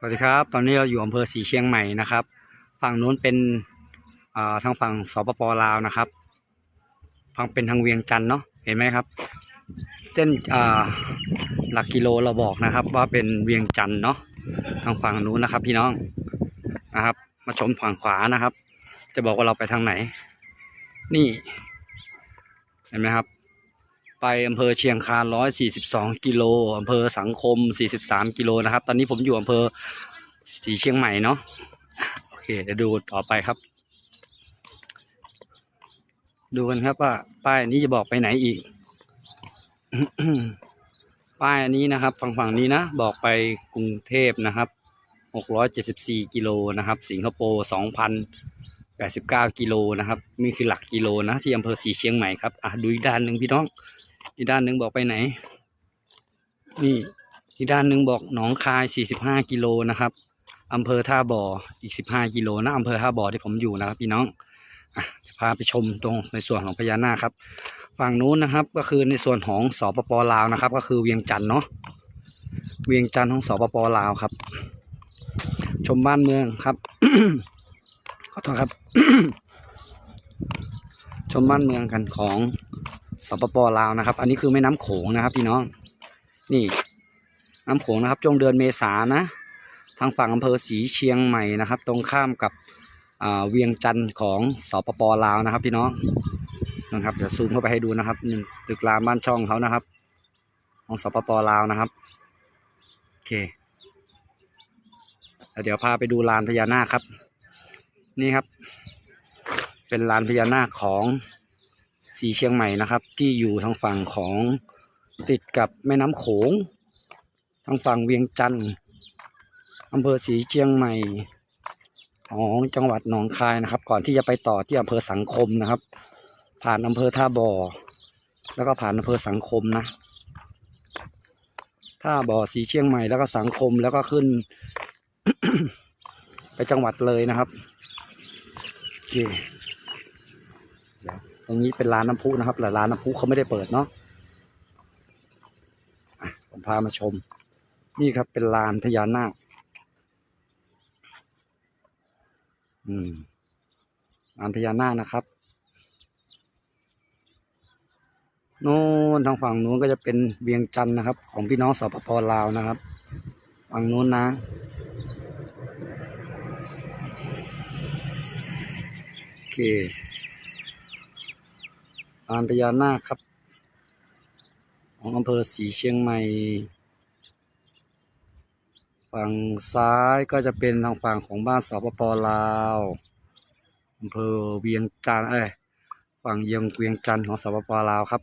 สวัสดีครับ ตอนนี้เราอยู่อำเภอสีเชียงใหม่นะครับ ฝั่งนู้นเป็นทางฝั่งสปปลาวนะครับฝั่งเป็นทางเวียงจันทน์เนาะเห็นไหมครับ เส้นหลักกิโลเราบอกนะครับ ว่าเป็นเวียงจันทน์เนาะทางฝั่งนู้นนะครับ พี่น้องนะครับ มาชมฝั่งขวานะครับ จะบอกว่าเราไปทางไหน นี่ เห็นไหมครับ ไปอำเภอเชียงคาน142กิโลอำเภอสังคม43กิโลนะครับ ตอนนี้ผมอยู่อำเภอสีเชียงใหม่เนาะโอเคเดี๋ยวดูต่อไปครับ ดูกันครับว่าป้ายนี้จะบอกไปไหนอีก ป้ายนนี้นะครับ ฝั่งฝั่งนี้นะบอกไปกรุงเทพนะครับ674กิโลนะครับ สิงคโปร์2,089 กิโลนะครับนี่คือหลักกิโลนะที่อำเภอสีเชียงใหม่ครับอะดูอีกด้านหนึ่งพี่น้อง อีกด้านหนึ่งบอกไปไหน นี่อีกด้านหนึ่งบอกหนองคาย 45 กิโลนะครับอำเภอท่าบ่ออีก 15 กิโลนะอำเภอท่าบ่อที่ผมอยู่นะครับพี่น้องอะพาไปชมตรงในส่วนของพญานาคครับ ฝั่งนู้นนะครับก็คือในส่วนของสปปลาวนะครับ ก็คือเวียงจันทน์เนาะเวียงจันทน์ของสปปลาวครับ ชมบ้านเมืองครับขอโทษครับ ชมบ้านเมืองกันของ สปปลาวนะครับ อันนี้คือแม่น้ำโขงนะครับ พี่น้อง นี่ น้ำโขงนะครับช่วงเดือนเมษานะ ทางฝั่งอำเภอสีเชียงใหม่นะครับ ตรงข้ามกับเวียงจันทร์ของสปปลาวนะครับ พี่น้องนะครับเดี๋ยวซูมเข้าไปให้ดูนะครับตึกรามบ้านช่องเขานะครับ ของสปปลาวนะครับโอเคแล้วเดี๋ยวพาไปดูลานพญานาคครับ นี่ครับ เป็นลานพญานาคของ สีเชียงใหม่นะครับ ที่อยู่ทางฝั่งของติดกับแม่น้ำโขง ทางฝั่งเวียงจันทร์อำเภอสีเชียงใหม่ของจังหวัดหนองคายนะครับ ก่อนที่จะไปต่อที่อำเภอสังคมนะครับ ผ่านอำเภอท่าบ่อ แล้วก็ผ่านอำเภอสังคมนะท่าบ่อสีเชียงใหม่แล้วก็สังคมแล้วก็ขึ้น ไปจังหวัดเลยนะครับโอเค ตรงนี้เป็นร้านน้ำพุนะครับแต่ร้านน้ำพุเขาไม่ได้เปิดเนาะผมพามาชม นี่ครับเป็นลานพญานาคอืมลานพญานาคนะครับโน่นทางฝั่งนู้นก็จะเป็นเวียงจันทร์นะครับ ของพี่น้องสปปลาวนะครับ ฝั่งนู้นนะ โอเค ลานพญานาคครับของอำเภอสีเชียงใหม่ ฝั่งซ้ายก็จะเป็นทางฝั่งของบ้านสปปลาวอำเภอเวียงจันทร์เอ้ยฝั่งเยียงเวียงจันทร์ของสปปลาวครับ